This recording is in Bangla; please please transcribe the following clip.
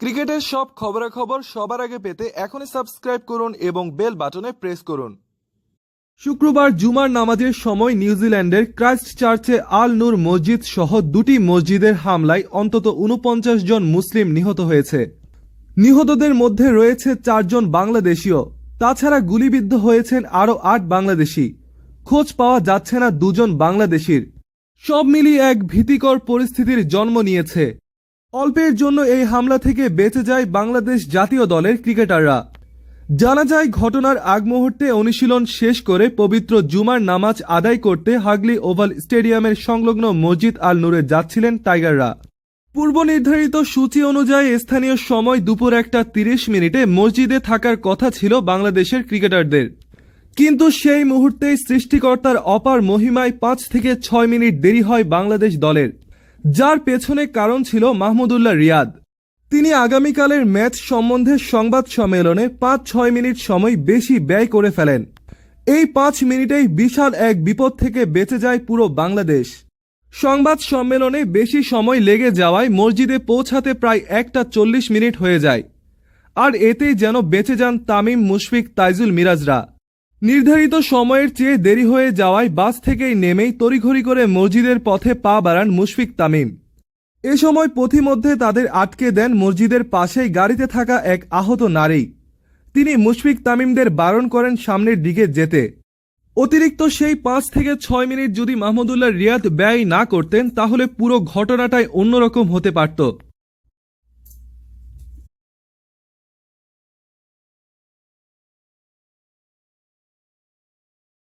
ক্রিকেটের সব খবরাখবর সবার আগে পেতে এখনই সাবস্ক্রাইব করুন এবং বেল বাটনে প্রেস করুন। শুক্রবার জুমার নামাজের সময় নিউজিল্যান্ডের ক্রাইস্ট চার্চে আল নূর মসজিদ সহ দুটি মসজিদের হামলায় অন্তত উনপঞ্চাশ জন মুসলিম নিহত হয়েছে। নিহতদের মধ্যে রয়েছে চারজন বাংলাদেশীয়। তাছাড়া গুলিবিদ্ধ হয়েছেন আরও আট বাংলাদেশি। খোঁজ পাওয়া যাচ্ছে না দুজন বাংলাদেশির। সব মিলিয়ে এক ভীতিকর পরিস্থিতির জন্ম নিয়েছে। অল্পের জন্য এই হামলা থেকে বেঁচে যায় বাংলাদেশ জাতীয় দলের ক্রিকেটাররা। জানা যায়, ঘটনার আগ মুহূর্তে অনুশীলন শেষ করে পবিত্র জুমার নামাজ আদায় করতে হাগলি ওভাল স্টেডিয়ামের সংলগ্ন মসজিদ আল নূরে যাচ্ছিলেন টাইগাররা। পূর্ব নির্ধারিত সূচি অনুযায়ী স্থানীয় সময় দুপুর একটা তিরিশ মিনিটে মসজিদে থাকার কথা ছিল বাংলাদেশের ক্রিকেটারদের। কিন্তু সেই মুহূর্তেই সৃষ্টিকর্তার অপার মহিমায় পাঁচ থেকে ছয় মিনিট দেরি হয় বাংলাদেশ দলের। যার পেছনে কারণ ছিল মাহমুদুল্লাহ রিয়াদ। তিনি আগামীকালের ম্যাচ সম্বন্ধে সংবাদ সম্মেলনে পাঁচ ছয় মিনিট সময় বেশি ব্যয় করে ফেলেন। এই পাঁচ মিনিটেই বিশাল এক বিপদ থেকে বেঁচে যায় পুরো বাংলাদেশ। সংবাদ সম্মেলনে বেশি সময় লেগে যাওয়ায় মসজিদে পৌঁছাতে প্রায় একটা চল্লিশ মিনিট হয়ে যায়। আর এতেই যেন বেঁচে যান তামিম মুশফিক তাইজুল মিরাজরা। নির্ধারিত সময়ের চেয়ে দেরি হয়ে যাওয়ায় বাস থেকেই নেমেই তড়িঘড়ি করে মসজিদের পথে পা বাড়ান মুশফিক তামিম। এ সময় পথিমধ্যে তাদের আটকে দেন মসজিদের পাশেই গাড়িতে থাকা এক আহত নারী। তিনি মুশফিক তামিমদের বারণ করেন সামনের দিকে যেতে। অতিরিক্ত সেই পাঁচ থেকে ছয় মিনিট যদি মাহমুদুল্লাহ রিয়াদ ব্যয় না করতেন, তাহলে পুরো ঘটনাটাই অন্যরকম হতে পারত।